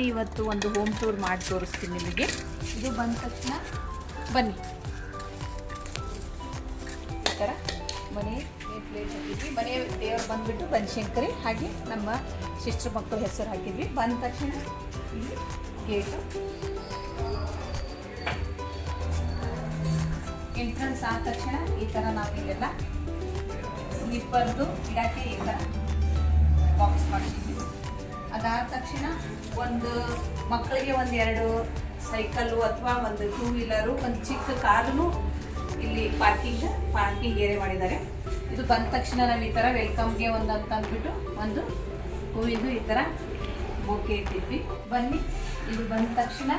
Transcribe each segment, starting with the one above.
ನಾನೇ ಇವತ್ತು ಒಂದು ಹೋಮ್ ಟೂರ್ ಮಾಡಿ ತೋರಿಸ್ತೀನಿ ನಿಮಗೆ. ಇದು ಬಂದ ತಕ್ಷಣ ಬನ್ನಿ. ಈ ಥರ ಮನೆ ಪ್ಲೇಟ್ ಹಾಕಿದ್ವಿ. ಮನೆ ದೇವರು ಬಂದುಬಿಟ್ಟು ಬನಶಂಕರಿ ಹಾಗೆ ನಮ್ಮ ಸಿಸ್ಟರ್ ಮಕ್ಕಳು ಹೆಸರು ಹಾಕಿದ್ವಿ. ಬಂದ ತಕ್ಷಣ ಇಲ್ಲಿ ಗೇಟು ಎಂಟ್ರೆನ್ಸ್ ಆದ ತಕ್ಷಣ ಈ ಥರ ನಾವು ಇಲ್ಲೆಲ್ಲ ಸ್ಲಿಪ್ಪರ್ದು ಇಡಕ್ಕೆ ಈ ಥರ ಬಾಕ್ಸ್ ಮಾಡಿದ್ದೀವಿ ಅದಾದ ತಕ್ಷಣ ಒಂದು ಮಕ್ಕಳಿಗೆ ಒಂದು ಎರಡು ಸೈಕಲ್ಲು ಅಥವಾ ಒಂದು ಟೂ ವೀಲರು ಒಂದು ಚಿಕ್ಕ ಕಾರು ಇಲ್ಲಿ ಪಾರ್ಕಿಂಗ್ ಪಾರ್ಕಿಂಗ್ ಏರಿಯಾ ಮಾಡಿದ್ದಾರೆ. ಇದು ಬಂದ ತಕ್ಷಣ ನಾವು ಈ ಥರ ವೆಲ್ಕಮ್ಗೆ ಒಂದು ಅಂತ ಅಂದ್ಬಿಟ್ಟು ಒಂದು ಹೂವಿಂದು ಈ ಥರ ಬೊಕ್ಕೆ ಇಟ್ಟಿದ್ವಿ. ಬನ್ನಿ, ಇದು ಬಂದ ತಕ್ಷಣ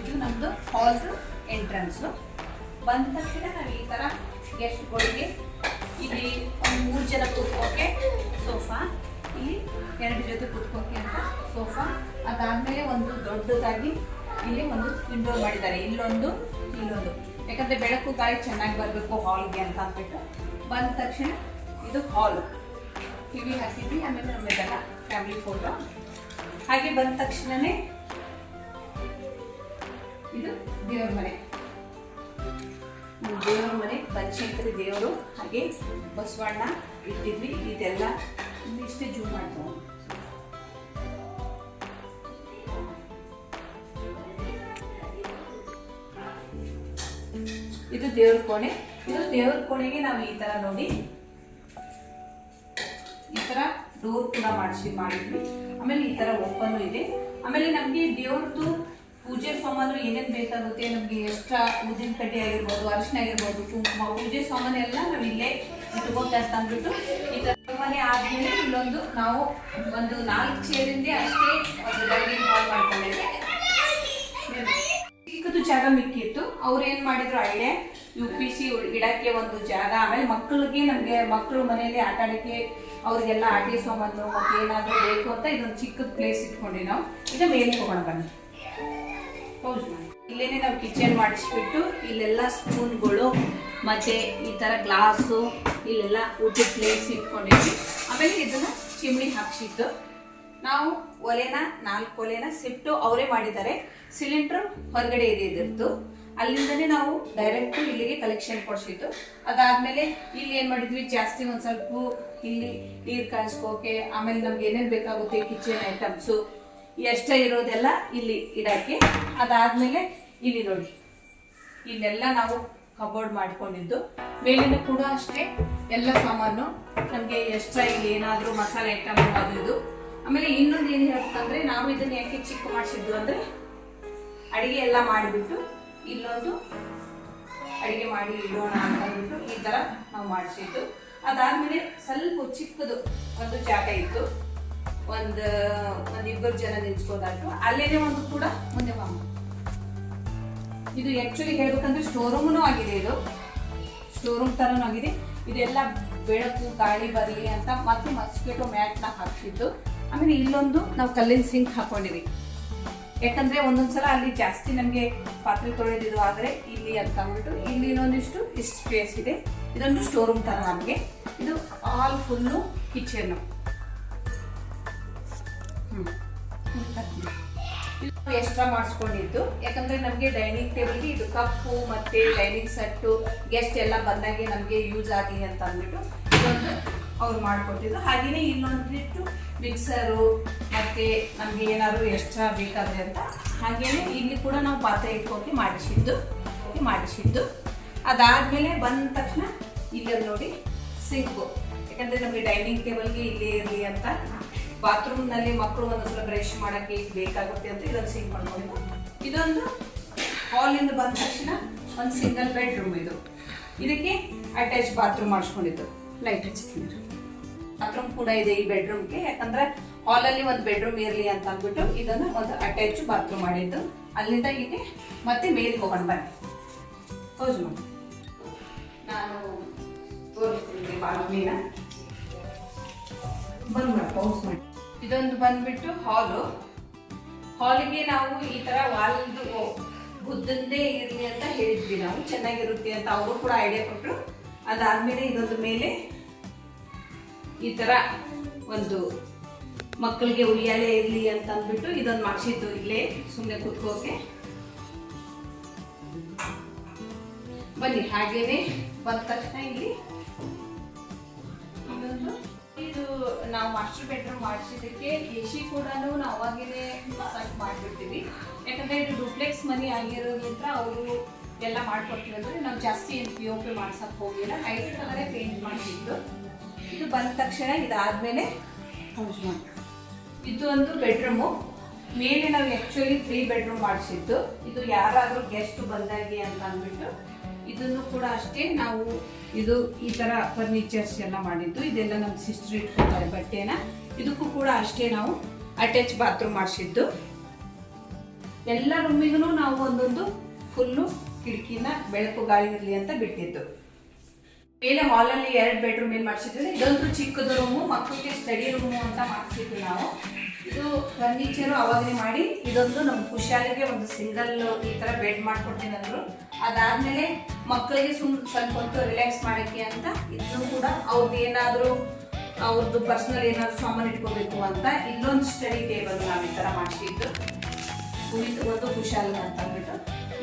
ಇದು ನಮ್ಮದು ಹಾಲ್ದು ಎಂಟ್ರೆನ್ಸು ಬಂದ ತಕ್ಷಣ ನಾವು ಈ ಥರ ಗೆಸ್ಟ್ಗಳಿಗೆ ಇಲ್ಲಿ ಒಂದು ಮೂರು ಜನ ಕೂತ್ಕೋಕೆ ಸೋಫಾ ಇಲ್ಲಿ ಎರಡು ಜೊತೆ ಕೂತ್ಕೋಕೆ ಅಂತ ಸೋಫಾ ಅದಾದಮೇಲೆ ಒಂದು ದೊಡ್ಡದಾಗಿ ಇಲ್ಲಿ ಒಂದು ವಿಂಡೋ ಮಾಡಿದ್ದಾರೆ. ಇಲ್ಲೊಂದು ಇಲ್ಲೊಂದು. ಯಾಕಂದರೆ ಬೆಳಕು ಗಾಳಿ ಚೆನ್ನಾಗಿ ಬರಬೇಕು ಹಾಲ್ಗೆ ಅಂತ ಅಂದ್ಬಿಟ್ಟು. ಬಂದ ತಕ್ಷಣ ಇದು ಹಾಲ್ ಟಿವಿ ಹಾಕಿದ್ವಿ, ಆಮೇಲೆ ನಮ್ಮದೆಲ್ಲ ಫ್ಯಾಮಿಲಿ ಫೋಟೋ ಹಾಗೆ ಬಂದ ತಕ್ಷಣನೇ ಇದು ದೇವ್ರ ಮನೆ. ದೇವ್ರ ಮನೆ ಬನಶಂಕರಿ ದೇವರು, ಹಾಗೆ ಬಸವಣ್ಣ ಇಟ್ಟಿದ್ವಿ. ಇದೆಲ್ಲ ಇಷ್ಟೇ ಜೂಮ್ ಮಾಡ್ತೀವಿ ಇದು ದೇವ್ರ ಕೋಣೆ. ಇದು ದೇವ್ರ ಕೋಣೆಗೆ ನಾವು ಈ ತರ ನೋಡಿ ಈ ತರ ಡೋರ್ ಕೂಡ ಮಾಡಿಸಿ ಮಾಡಿದ್ವಿ. ಆಮೇಲೆ ಈ ತರ ಓಪನ್ ಇದೆ. ಆಮೇಲೆ ನಮಗೆ ದೇವ್ರದ್ದು ಪೂಜೆ ಸಾಮಾನು ಏನೇನು ಬೇಕಾಗುತ್ತೆ, ನಮಗೆ ಎಕ್ಸ್ಟ್ರಾ ಊದಿನ ಕಡ್ಡಿ ಆಗಿರ್ಬೋದು, ಅರಿಶಿನ ಆಗಿರ್ಬೋದು, ಕುಂಕುಮ, ಪೂಜೆ ಸಾಮಾನು ಎಲ್ಲ ನಾವು ಇಲ್ಲೇ ಇಟ್ಕೋತಾ ಅಂತ ಅಂದ್ಬಿಟ್ಟು ಈ ತರ ಮನೆ ಆದ್ಮೇಲೆ ಇಲ್ಲೊಂದು ನಾವು ಒಂದು ನಾಲ್ಕು ಚೇರಿಂದ ಅಷ್ಟೇ ಒಂದು ಡೈನಿಂಗ್ ಹಾಲ್ ಮಾಡ್ಕೊಂಡಿದ್ದೆ ಚಿಕ್ಕದು ಜಾಗ ಮಿಕ್ಕಿತ್ತು. ಅವ್ರು ಏನ್ ಮಾಡಿದ್ರು ಐಡಿಯಾ ಯು ಪಿ ಸಿ ಇಡಕ್ಕೆ ಒಂದು ಜಾಗ, ಆಮೇಲೆ ಮಕ್ಕಳಿಗೆ ನಮಗೆ ಮಕ್ಕಳು ಮನೆಯಲ್ಲಿ ಆಟ ಆಡಕ್ಕೆ ಅವ್ರಿಗೆಲ್ಲ ಆಟಿ ಸಾಮಾನು ಮತ್ತೆ ಏನಾದ್ರು ಬೇಕು ಅಂತ ಇದೊಂದು ಚಿಕ್ಕದ ಪ್ಲೇಸ್ ಇಟ್ಕೊಂಡಿ ನಾವು. ಈಗ ಮೇಲೆ ಹೋಗೋಣ ಬನ್ನಿ. ಮಾಡಿ. ಇಲ್ಲೇನೆ ನಾವು ಕಿಚನ್ ಮಾಡಿಸ್ಬಿಟ್ಟು ಇಲ್ಲೆಲ್ಲ ಸ್ಪೂನ್ಗಳು ಮತ್ತೆ ಈ ತರ ಗ್ಲಾಸು ಇಲ್ಲೆಲ್ಲ ಊಟದ ಪ್ಲೇಟ್ಸ್ ಇಟ್ಕೊಂಡಿದ್ವಿ. ಆಮೇಲೆ ಇದನ್ನ ಚಿಮಣಿ ಹಾಕ್ಸಿದ್ದು. ನಾವು ಒಲೆನ, ನಾಲ್ಕು ಒಲೆನ ಸಿಟ್ಟು ಅವರೇ ಮಾಡಿದ್ದಾರೆ. ಸಿಲಿಂಡರ್ ಹೊರಗಡೆ ಇದೆ ಇದ್ರದ್ದು. ಅಲ್ಲಿಂದನೇ ನಾವು ಡೈರೆಕ್ಟ್ ಇಲ್ಲಿಗೆ ಕಲೆಕ್ಷನ್ ಕೊಡಿಸಿದ್ದು. ಅದಾದಮೇಲೆ ಇಲ್ಲಿ ಏನು ಮಾಡಿದ್ವಿ? ಜಾಸ್ತಿ ಒಂದು ಸ್ವಲ್ಪ ಇಲ್ಲಿ ನೀರ್ ಕಾಯಿಸ್ಕೋಕೆ, ಆಮೇಲೆ ನಮ್ಗೆ ಏನೇನು ಬೇಕಾಗುತ್ತೆ ಕಿಚನ್ ಐಟಮ್ಸು ಎಷ್ಟೇ ಇರೋದೆಲ್ಲ ಇಲ್ಲಿ ಇಡಕ್ಕೆ. ಅದಾದ್ಮೇಲೆ ಇಲ್ಲಿ ನೋಡಿ. ಇಲ್ಲೆಲ್ಲ ನಾವು ಕಬೋರ್ಡ್ ಮಾಡಿಕೊಂಡಿದ್ದು. ಮೇಲಿಂದ ಕೂಡ ಅಷ್ಟೇ ಎಲ್ಲ ಸಾಮಾನು. ನಮಗೆ ಎಕ್ಸ್ಟ್ರಾ ಇಲ್ಲಿ ಏನಾದರೂ ಮಸಾಲೆ ಐಟಮ್ ಅದು ಇದು. ಆಮೇಲೆ ಇನ್ನೊಂದು ಏನು ಹೇಳ್ಬೇಕಂದ್ರೆ ನಾವು ಇದನ್ನ ಯಾಕೆ ಚಿಕ್ಕ ಮಾಡಿಸಿದ್ದು ಅಂದ್ರೆ ಅಡಿಗೆ ಎಲ್ಲ ಮಾಡಿಬಿಟ್ಟು ಇಲ್ಲೊಂದು ಅಡಿಗೆ ಮಾಡಿ ಇಡೋಣ ಅಂತ ಅಂದ್ಬಿಟ್ಟು ಈ ತರ ನಾವು ಮಾಡಿಸಿದ್ದು. ಅದಾದ್ಮೇಲೆ ಸ್ವಲ್ಪ ಚಿಕ್ಕದು ಒಂದು ಜಾಗ ಇತ್ತು. ಒಂದು, ಒಂದ್ ಇಬ್ಬರು ಜನ ನಿಲ್ಸ್ಬೋದಾಯ್ತು ಅಲ್ಲೇನೆ ಒಂದು ಕೂಡ ಮುಂದೆ ಮಾಮ ಇದು ಆಕ್ಚುಲಿ ಹೇಳ್ಬೇಕಂದ್ರೆ ಶೋರೂಮ್ನು ಆಗಿದೆ ಇದು. ಶೋರೂಮ್ ತರನು ಆಗಿದೆ. ಇದೆಲ್ಲ ಬೆಳಕು, ಗಾಳಿ ಬರಲಿ ಅಂತ ಮತ್ತೆ ಮಸ್ಕಿಟೋ ಮ್ಯಾಟ್ನ ಹಾಕ್ಸಿದ್ದು. ಆಮೇಲೆ ಇಲ್ಲೊಂದು ನಾವು ಕಲ್ಲಿನ ಸಿಂಕ್ ಹಾಕೊಂಡಿವಿ. ಯಾಕಂದ್ರೆ ಒಂದೊಂದ್ಸಲ ಅಲ್ಲಿ ಜಾಸ್ತಿ ನಮಗೆ ಪಾತ್ರೆ ತೊಳೆದಿದ್ದು ಆದರೆ ಇಲ್ಲಿ ಅಂತ ಅಂದ್ಬಿಟ್ಟು ಇಲ್ಲಿ ಇನ್ನೊಂದಿಷ್ಟು ಇಷ್ಟು ಸ್ಪೇಸ್ ಇದೆ. ಇದೊಂದು ಸ್ಟೋರೂಮ್ ತರ ನಮಗೆ. ಇದು ಆಲ್ ಫುಲ್ಲು ಕಿಚನ್ ಎಕ್ಸ್ಟ್ರಾ ಮಾಡಿಸ್ಕೊಂಡಿದ್ದು. ಯಾಕಂದ್ರೆ ನಮಗೆ ಡೈನಿಂಗ್ ಟೇಬಲ್ಗೆ ಇದು ಕಪ್ಪು ಮತ್ತೆ ಡೈನಿಂಗ್ ಸೆಟ್ಟು, ಗೆಸ್ಟ್ ಎಲ್ಲ ಬಂದಾಗೆ ನಮಗೆ ಯೂಸ್ ಆಗಲಿ ಅಂತ ಅಂದ್ಬಿಟ್ಟು ಇದೊಂದು ಅವ್ರು ಮಾಡ್ಕೊಟ್ಟಿದ್ದು. ಹಾಗೆಯೇ ಇಲ್ಲೊಂದಿಟ್ಟು ಮಿಕ್ಸರು ಮತ್ತೆ ನಮಗೆ ಏನಾದ್ರು ಎಕ್ಸ್ಟ್ರಾ ಬೇಕಾದ್ರೆ ಅಂತ. ಹಾಗೆಯೇ ಇಲ್ಲಿ ಕೂಡ ನಾವು ಪಾತ್ರೆ ಇಟ್ಕೋಕೆ ಮಾಡಿಸಿದ್ದು ಮಾಡಿಸಿದ್ದು. ಅದಾದ್ಮೇಲೆ ಬಂದ ತಕ್ಷಣ ಇಲ್ಲಿ ನೋಡಿ ಸಿಂಕು. ಯಾಕಂದ್ರೆ ನಮಗೆ ಡೈನಿಂಗ್ ಟೇಬಲ್ಗೆ ಇಲ್ಲೇ ಇರಲಿ ಅಂತ ಬಾತ್ರೂಮ್ನಲ್ಲಿ ಮಕ್ಕಳು ಒಂದೊಂದ್ಸಲ ಬ್ರಷ್ ಮಾಡಕ್ಕೆ ಬೇಕಾಗುತ್ತೆ ಅಂತ ಇದೊಂದು ಸಿಂಕ್ ಮಾಡ್ಕೊಂಡಿದ್ದು ಇದೊಂದು ಹಾಲಿಂದ ಬಂದ ತಕ್ಷಣ ಒಂದು ಸಿಂಗಲ್ ಬೆಡ್ರೂಮ್ ಇದು. ಇದಕ್ಕೆ ಅಟ್ಯಾಚ್ ಬಾತ್ರೂಮ್ ಮಾಡಿಸ್ಕೊಂಡಿದ್ದು. ಲೈಟ್ ಹಚ್ತೀನಿ ಬಾತ್ರೂಮ್ ಕೂಡ ಇದೆ ಈ ಬೆಡ್ರೂಮ್ಗೆ ಯಾಕಂದ್ರೆ ಹಾಲಲ್ಲಿ ಒಂದು ಬೆಡ್ರೂಮ್ ಇರಲಿ ಅಂತ ಅಂದ್ಬಿಟ್ಟು ಇದನ್ನು ಒಂದು ಅಟ್ಯಾಚ್ ಬಾತ್ರೂಮ್ ಮಾಡಿದ್ದು. ಅಲ್ಲಿಂದ ಹೀಗೆ ಮತ್ತೆ ಮೇಲೆ ಹೋಗೋಣ, ಬನ್ನಿ. ಹೌದು ನಾನು ತೋರಿಸ್ತೀನಿ ಬಾತ್ರೂಮಿನ ಬಂದ್ ಪೌಸ್ ಮಾಡಿ. ಇದೊಂದು ಬಂದ್ಬಿಟ್ಟು ಹಾಲು. ಹಾಲಿಗೆ ನಾವು ಈ ತರ ವಾಲ್ದು ಗುದ್ದಂದೇ ಇರಲಿ ಅಂತ ಹೇಳಿದ್ವಿ ನಾವು. ಚೆನ್ನಾಗಿರುತ್ತೆ ಅಂತ ಅವರು ಕೂಡ ಐಡಿಯಾ ಕೊಟ್ಟರು ಅದಾದ್ಮೇಲೆ ಇದೊಂದು ಮೇಲೆ ಈ ತರ ಒಂದು ಮಕ್ಕಳಿಗೆ ಉಯ್ಯಾಲೆ ಇರಲಿ ಅಂತ ಅಂದ್ಬಿಟ್ಟು ಇದೊಂದು ಮಾಡಿಸಿದ್ದು ಇಲ್ಲೇ ಸುಮ್ಮನೆ ಕುತ್ಕೋಕೆ. ಬನ್ನಿ, ಹಾಗೇನೆ ಬಂದ ತಕ್ಷಣ ಇಲ್ಲಿ ಇದು ನಾವು ಮಾಸ್ಟರ್ ಬೆಡ್ರೂಮ್ ಮಾಡಿಸಿದ್ದಕ್ಕೆ ಎ ಸಿ ಕೂಡ ನಾವು ಅವಾಗೇ ಸೆಟ್ ಮಾಡಿಬಿಡ್ತೀವಿ. ಯಾಕಂದರೆ ಇದು ಡುಪ್ಲೆಕ್ಸ್ ಮನಿ ಆಗಿರೋದ್ರಿಂದ ಅವರು ಎಲ್ಲ ಮಾಡ್ಕೊಡ್ತೀವಿ ಅಂದ್ರೆ ನಾವು ಜಾಸ್ತಿ ಏನು ಪಿ ಒ ಪಿ ಮಾಡ್ಸೋಕ್ಕೆ ಹೋಗಿಲ್ಲ. ಲೈಟ್ ಕಲರೇ ಪೇಂಟ್ ಮಾಡಿಸಿದ್ದು. ಇದು ಬಂದ ತಕ್ಷಣ ಇದಾದಮೇಲೆ ಹೌಸ್ ಇದು ಒಂದು ಬೆಡ್ರೂಮು ಮೇಲೆ ನಾವು ಆಕ್ಚುಲಿ ತ್ರೀ ಬೆಡ್ರೂಮ್ ಮಾಡಿಸಿದ್ದು. ಇದು ಯಾರಾದರೂ ಗೆಸ್ಟ್ ಬಂದಾಗಿ ಅಂತ ಅಂದ್ಬಿಟ್ಟು ಇದನ್ನು ಕೂಡ ಅಷ್ಟೇ ನಾವು ಇದು ಈ ತರ ಫರ್ನಿಚರ್ಸ್ ಎಲ್ಲ ಮಾಡಿದ್ದು. ಇದೆಲ್ಲ ನಮ್ಮ ಸಿಸ್ಟರ್ ಇಟ್ಕೊಳ್ತಾರೆ ಬಟ್ಟೆನ. ಇದಕ್ಕೂ ಕೂಡ ಅಷ್ಟೇ ನಾವು ಅಟ್ಯಾಚ್ ಬಾತ್ರೂಮ್ ಮಾಡಿಸಿದ್ದು. ಎಲ್ಲ ರೂಮಿಗೂ ನಾವು ಒಂದೊಂದು ಫುಲ್ಲು ಕಿಟಕಿನ ಬೆಳಕು ಗಾಳಿ ಇರಲಿ ಅಂತ ಬಿಟ್ಟಿದ್ದು. ಮೇಲೆ ಹಾಲಲ್ಲಿ ಎರಡು ಬೆಡ್ರೂಮ್ ಏನು ಮಾಡಿಸಿದ್ರೆ ಇದೊಂದು ಚಿಕ್ಕದು ರೂಮು ಮಕ್ಕಳಿಗೆ ಸ್ಟಡಿ ರೂಮು ಅಂತ ಮಾಡಿಸಿದ್ವಿ ನಾವು. ಇದು ಫರ್ನಿಚರು ಅವಾಗಲೇ ಮಾಡಿ, ಇದೊಂದು ನಮ್ಮ ಖುಷಿಯಾಲಿಗೆ ಒಂದು ಸಿಂಗಲ್ ಈ ಥರ ಬೆಡ್ ಮಾಡ್ಕೊಡ್ತೀನಿ ಅಂದರು. ಅದಾದಮೇಲೆ ಮಕ್ಕಳಿಗೆ ಸುಮ್ ಸ್ವಲ್ಪ ಹೊತ್ತು ರಿಲ್ಯಾಕ್ಸ್ ಮಾಡೋಕ್ಕೆ ಅಂತ ಇದನ್ನು ಕೂಡ ಅವ್ರದ್ದು ಏನಾದರೂ ಅವ್ರದ್ದು ಪರ್ಸ್ನಲ್ ಏನಾದರೂ ಸಾಮಾನು ಇಟ್ಕೋಬೇಕು ಅಂತ ಇಲ್ಲೊಂದು ಸ್ಟಡಿ ಟೇಬಲ್ ನಾವು ಈ ಥರ ಮಾಡಿಸಿದ್ದು. ಕುಳಿತು ಒಂದು ಕುಶಾಲ್ ಅಂತ ಅಂದ್ಬಿಟ್ಟು.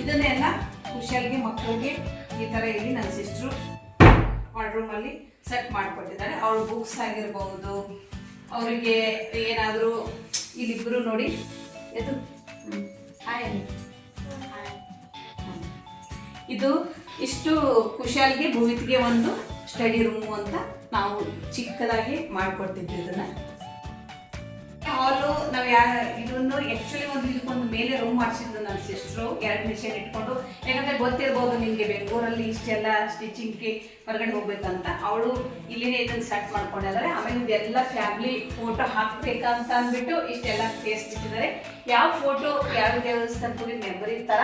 ಇದನ್ನೆಲ್ಲ ಖುಷಿಯಾಗಿ ಮಕ್ಕಳಿಗೆ ಈ ಥರ ಇಲ್ಲಿ ನನ್ನ ಸಿಸ್ಟ್ರು ರೂಮಲ್ಲಿ ಸೆಟ್ ಮಾಡಿಕೊಟ್ಟಿದ್ದಾರೆ. ಅವ್ರ ಬುಕ್ಸ್ ಆಗಿರ್ಬೋದು ಅವರಿಗೆ ಏನಾದರೂ ಇಲ್ಲಿಬ್ರು ನೋಡಿ ಇದು ಹಾಯ್ ಇದು ಇಷ್ಟು ಖುಷಿಯಾಗಿ ಭೂಮಿತಿಗೆ ಒಂದು ಸ್ಟಡಿ ರೂಮು ಅಂತ ನಾವು ಚಿಕ್ಕದಾಗಿ ಮಾಡಿಕೊಡ್ತಿದ್ವಿ ಇದನ್ನ. ಹಾಲು, ನಾವು ಯಾ ಇದನ್ನು ಆ್ಯಕ್ಚುಲಿ ಒಂದು ಇದಕ್ಕೊಂದು ಮೇಲೆ ರೂಮ್ ಮಾಡಿಸಿದ್ದು ನನ್ನ ಸಿಸ್ಟ್ರು ಎರಡು ಮಿಷನ್ ಇಟ್ಕೊಂಡು. ಯಾಕಂದ್ರೆ ಗೊತ್ತಿರ್ಬೋದು ನಿಮಗೆ ಬೆಂಗಳೂರಲ್ಲಿ ಇಷ್ಟೆಲ್ಲ ಸ್ಟಿಚಿಂಗ್ಗೆ ಹೊರಗಡೆ ಹೋಗ್ಬೇಕಂತ. ಅವಳು ಇಲ್ಲಿನೇ ಇದನ್ನು ಸೆಟ್ ಮಾಡ್ಕೊಂಡಿದ್ದಾರೆ ಆಮೇಲೆ ಇದೆಲ್ಲ ಫ್ಯಾಮಿಲಿ ಫೋಟೋ ಹಾಕ್ಬೇಕಂತ ಅಂದ್ಬಿಟ್ಟು ಇಷ್ಟೆಲ್ಲ ಟೇಸ್ಟ್ ಇಟ್ಟಿದ್ದಾರೆ. ಯಾವ ಫೋಟೋ ಯಾವ ದೇವಸ್ಥಾನಕ್ಕೆ ಮೆಮೊರಿ ಥರ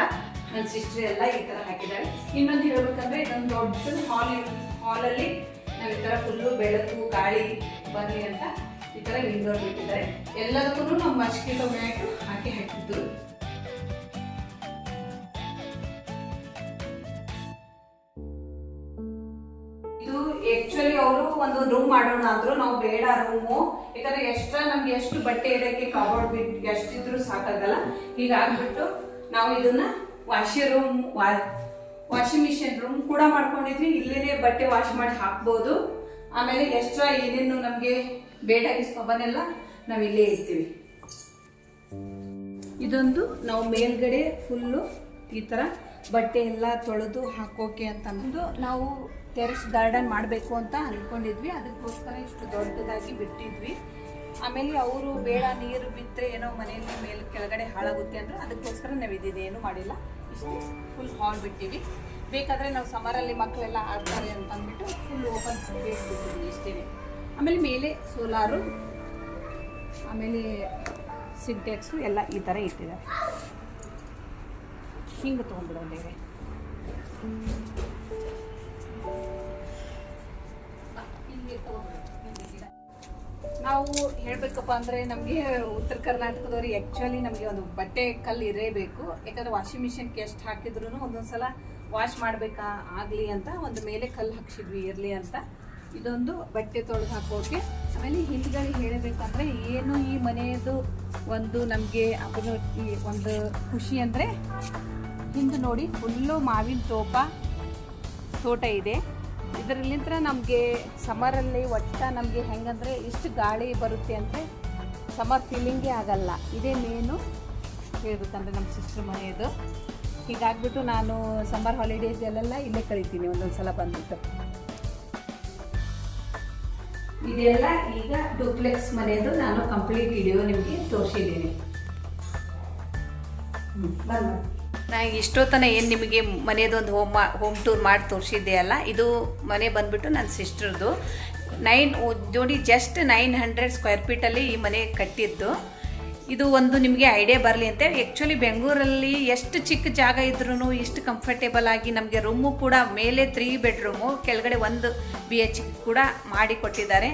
ನನ್ನ ಸಿಸ್ಟರ್ ಎಲ್ಲ ಈ ಥರ ಹಾಕಿದ್ದಾರೆ. ಇನ್ನೊಂದು ಹೇಳ್ಬೇಕಂದ್ರೆ ಇದೊಂದು ದೊಡ್ಡ ಹಾಲ್ ಹಾಲಲ್ಲಿ ನಾವು ಈ ಥರ ಫುಲ್ಲು ಬೆಳಕು, ಗಾಳಿ ಬರಲಿ ಅಂತ ಈ ಥರ ವಿಂಡೋ ಬಿಟ್ಟಿದ್ದಾರೆ. ಎಲ್ಲದಕ್ಕೂ ನಾವು ಮಸ್ಕಿಟೋ ಮ್ಯಾಟು ಹಾಕಿ ಹಾಕಿದ್ದು. ಆಕ್ಚುಲಿ ಅವರು ಒಂದು ರೂಮ್ ಮಾಡೋಣ ಅಂದ್ರು, ನಾವು ಬೇಡ ರೂಮು ಯಾಕಂದ್ರೆ ಎಕ್ಸ್ಟ್ರಾ ನಮ್ಗೆ ಎಷ್ಟು ಬಟ್ಟೆ ಇದಕ್ಕೆ ಕಬೋರ್ಡ್ ಬಿಟ್ಟು ಎಷ್ಟಿದ್ರು ಸಾಕಾಗಲ್ಲ. ಹೀಗಾಗ್ಬಿಟ್ಟು ನಾವು ಇದನ್ನ washing room washing machine room ಕೂಡ ಮಾಡ್ಕೊಂಡಿದ್ವಿ. ಇಲ್ಲೇನೆ ಬಟ್ಟೆ ವಾಶ್ ಮಾಡಿ ಹಾಕ್ಬೋದು. ಆಮೇಲೆ ಎಕ್ಸ್ಟ್ರಾ ಏನೇನು ನಮಗೆ ಬೇಡಾಗಿಸ್ಕೊಬನ್ನೆಲ್ಲ ನಾವು ಇಲ್ಲೇ ಇರ್ತೀವಿ. ಇದೊಂದು ನಾವು ಮೇಲ್ಗಡೆ ಫುಲ್ಲು ಈ ಥರ ಬಟ್ಟೆ ಎಲ್ಲ ತೊಳೆದು ಹಾಕೋಕೆ ಅಂತ ಅಂದು ನಾವು ಟೆರೆಸ್ ಗಾರ್ಡನ್ ಮಾಡಬೇಕು ಅಂತ ಅಂದ್ಕೊಂಡಿದ್ವಿ ಅದಕ್ಕೋಸ್ಕರ ಇಷ್ಟು ದೊಡ್ಡದಾಗಿ ಬಿಟ್ಟಿದ್ವಿ. ಆಮೇಲೆ ಅವರು ಬೇಡ ನೀರು ಬಿದ್ದರೆ ಏನೋ ಮನೆಯಲ್ಲಿ ಮೇಲೆ ಕೆಳಗಡೆ ಹಾಳಾಗುತ್ತೆ ಅಂದರೆ ಅದಕ್ಕೋಸ್ಕರ ನಾವು ಏನೂ ಮಾಡಿಲ್ಲ. ಇಷ್ಟು ಫುಲ್ ಹಾಲ್ ಬಿಟ್ಟಿವಿ. ಬೇಕಾದರೆ ನಾವು ಸಮರಲ್ಲಿ ಮಕ್ಕಳೆಲ್ಲ ಆಡ್ತಾರೆ ಅಂತ ಅಂದ್ಬಿಟ್ಟು ಫುಲ್ ಓಪನ್ ಬಿಟ್ಟಿದ್ವಿ ಇಷ್ಟೇ ಆಮೇಲೆ ಮೇಲೆ ಸೋಲಾರು, ಆಮೇಲೆ ಸಿಂಟೆಕ್ಸು ಎಲ್ಲ ಈ ಥರ ಇಟ್ಟಿದ್ದಾರೆ ಹಿಂಗೆ ತೊಗೊಂಡ್ಬಿಡೋದೇವೆ ನಾವು ಹೇಳಬೇಕಪ್ಪ ಅಂದರೆ ನಮಗೆ ಉತ್ತರ ಕರ್ನಾಟಕದವ್ರು ಆ್ಯಕ್ಚುಲಿ ನಮಗೆ ಒಂದು ಬಟ್ಟೆ ಕಲ್ಲು ಇರೇಬೇಕು ಯಾಕಂದರೆ ವಾಷಿಂಗ್ ಮಿಷಿನ್ಗೆ ಎಷ್ಟು ಹಾಕಿದ್ರು ಒಂದೊಂದ್ಸಲ ವಾಶ್ ಮಾಡಬೇಕಾ ಆಗಲಿ ಅಂತ ಒಂದು ಮೇಲೆ ಕಲ್ಲು ಹಾಕ್ಸಿದ್ವಿ ಇರಲಿ ಅಂತ. ಇದೊಂದು ಬಟ್ಟೆ ತೊಳೆದು ಹಾಕೋಕೆ. ಆಮೇಲೆ ಹಿಂದ್ಗಡೆ ಹೇಳಬೇಕಂದ್ರೆ ಏನು ಈ ಮನೆಯದು ಒಂದು ನಮಗೆ ಅದನ್ನು ಒಂದು ಖುಷಿ ಅಂದರೆ ಹಿಂದೆ ನೋಡಿ ಫುಲ್ಲು ಮಾವಿನ ತೋಪ ತೋಟ ಇದೆ. ಇದರಲ್ಲಿಂದ ನಮಗೆ ಸಮರಲ್ಲಿ ಒಟ್ಟ ನಮಗೆ ಹೆಂಗಂದ್ರೆ ಇಷ್ಟು ಗಾಳಿ ಬರುತ್ತೆ ಅಂದರೆ ಸಮರ್ ಫೀಲಿಂಗೇ ಆಗಲ್ಲ. ಇದೇ ಮೇನು ಹೇಳ್ಬೇಕಂದ್ರೆ ನಮ್ಮ ಸಿಸ್ಟರ್ ಮನೆಯದು. ಹೀಗಾಗ್ಬಿಟ್ಟು ನಾನು ಸಮ್ಮರ್ ಹಾಲಿಡೇಸಲ್ಲೆಲ್ಲ ಇಲ್ಲೇ ಕಳಿತೀನಿ ಒಂದೊಂದು ಸಲ ಬಂದ್ಬಿಟ್ಟು. ಇದೆಲ್ಲ ಈಗ ಡೂಪ್ಲೆಕ್ಸ್ ಮನೆಯದು ನಾನು ಕಂಪ್ಲೀಟ್ ವಿಡಿಯೋ ನಿಮಗೆ ತೋರಿಸಿದ್ದೀನಿ. ನಾ ಇಷ್ಟೊತ್ತನ ಏನು ನಿಮಗೆ ಮನೆಯದೊಂದು ಹೋಮ್ ಹೋಮ್ ಟೂರ್ ಮಾಡಿ ತೋರಿಸಿದ್ದೆ ಅಲ್ಲ, ಇದು ಮನೆ ಬಂದುಬಿಟ್ಟು ನನ್ನ ಸಿಸ್ಟರ್ದು ನೈನ್ ನೋಡಿ ಜಸ್ಟ್ ನೈನ್ ಹಂಡ್ರೆಡ್ ಸ್ಕ್ವೇರ್ ಫೀಟಲ್ಲಿ ಈ ಮನೆ ಕಟ್ಟಿದ್ದು. ಇದು ಒಂದು ನಿಮಗೆ ಐಡಿಯಾ ಬರಲಿ ಅಂತ ಆ್ಯಕ್ಚುಲಿ ಬೆಂಗಳೂರಲ್ಲಿ ಎಷ್ಟು ಚಿಕ್ಕ ಜಾಗ ಇದ್ರೂ ಇಷ್ಟು ಕಂಫರ್ಟೇಬಲ್ ಆಗಿ ನಮಗೆ ರೂಮು ಕೂಡ ಮೇಲೆ ತ್ರೀ ಬೆಡ್ರೂಮು ಕೆಳಗಡೆ ಒಂದು ಬಿ ಎಚ್ ಕೂಡ ಮಾಡಿ ಕೊಟ್ಟಿದ್ದಾರೆ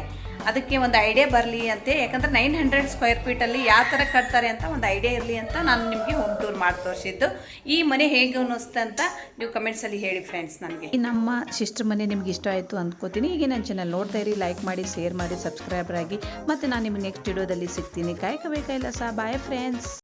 ಅದಕ್ಕೆ ಒಂದು ಐಡಿಯಾ ಬರಲಿ ಅಂತೆ. ಯಾಕಂದರೆ ನೈನ್ ಹಂಡ್ರೆಡ್ ಸ್ಕ್ವೇರ್ ಫೀಟಲ್ಲಿ ಯಾವ ಥರ ಕಟ್ತಾರೆ ಅಂತ ಒಂದು ಐಡಿಯಾ ಇರಲಿ ಅಂತ ನಾನು ನಿಮಗೆ ಹೋಮ್ ಟೂರ್ ಮಾಡಿ ತೋರಿಸಿದ್ದು. ಈ ಮನೆ ಹೇಗೆ ಅನ್ನಿಸ್ತು ಅಂತ ನೀವು ಕಮೆಂಟ್ಸಲ್ಲಿ ಹೇಳಿ ಫ್ರೆಂಡ್ಸ್ ನನಗೆ ನಮ್ಮ ಸಿಸ್ಟರ್ ಮನೆ ನಿಮ್ಗೆ ಇಷ್ಟ ಆಯಿತು ಅಂದ್ಕೋತೀನಿ ಈಗ ನನ್ನ ಚಾನಲ್ ನೋಡ್ತಾ ಇರಿ ಲೈಕ್ ಮಾಡಿ ಶೇರ್ ಮಾಡಿ ಸಬ್ಸ್ಕ್ರೈಬರ್ ಆಗಿ. ಮತ್ತು ನಾನು ನಿಮಗೆ ನೆಕ್ಸ್ಟ್ ವಿಡಿಯೋದಲ್ಲಿ ಸಿಗ್ತೀನಿ. ಕಾಯ್ಕಬೇಕಾಗಿಲ್ಲ ಸಹ ಬಾಯ್ ಫ್ರೆಂಡ್ಸ್